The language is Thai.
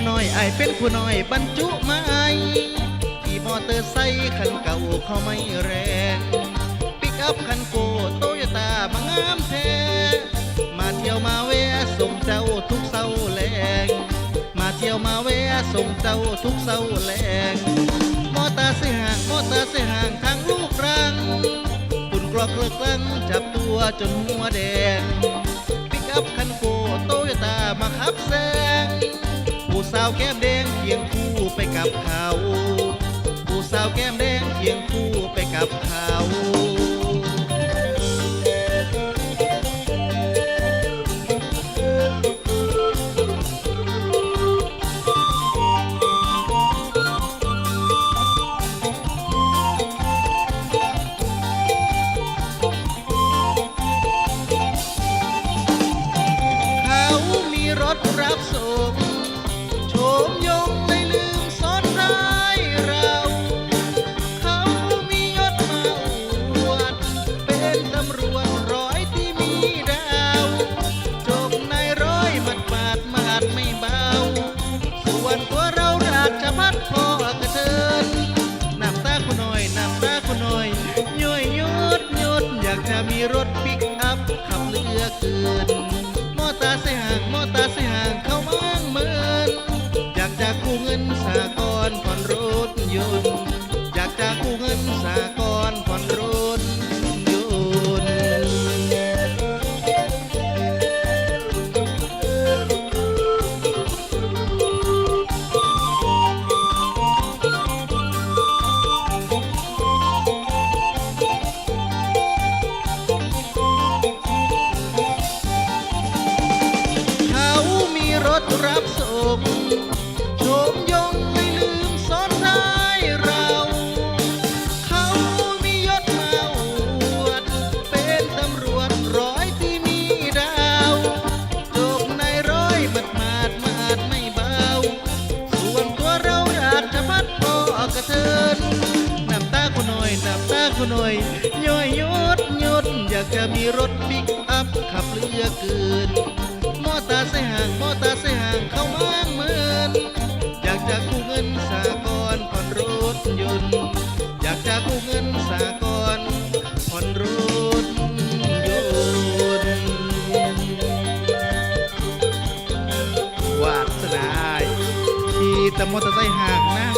ผู้น้อยไอายเป็นผู้น้อยบรรจุมาไอขี่มอเตอร์ไซค์คันเก่าเขาไม่แรง ปิกอัพคันโกโตโยต้ามางามแท้มาเที่ยวมาแวะส่งเจ้าทุกเสาร์แลงมาเที่ยวมาแวะส่งเจ้าทุกเสาร์แลงมอเตอร์ไซค์ห่างมอเตอร์ไซค์ห่างทางลูกรังปุ่นกรอกเลิกลังจับตัวจนหัวแดงปิกอัพคันโกโตโยต้ามาขับแซง สาวแก้มแดงเคียงคู่ไปกับเขา ผู้สาวแก้มแดงเคียงคู่ไปกับเขาเขา เหลือเกินมอตาเสียหางมอตาเสียหางเขาบ้างเหมือนอยากจะกู้เงินสากลผ่อนรถยนต์อยากจะกู้เงินสากลผ่อนรถ รถรับส่งโฉมยงไม่ลืมซ้อนท้ายเรา เขามียศมาอวด เป็นตำรวจร้อยที่มีดาวจบในร้อยมัดมาดมาดไม่เบา ส่วนตัวเราราชพัฒพ่อกระเทินน้ำตาคุณหน่อยน้ำตาคุณหน่อยย่อยยดยดอยากจะมีรถปิกอัพขับเหลือเกิน มอเตอร์ไซค์ห่างมอเตาใส่ห่างเข้ามาเหมือนอยากจะกู้เงินสากลผ่อนรถยนต์อยากจะกู้เงินสากลผ่อนรถยนต์วาสนาอายขี่แต่มอเตอร์ไซค์ห่างนะ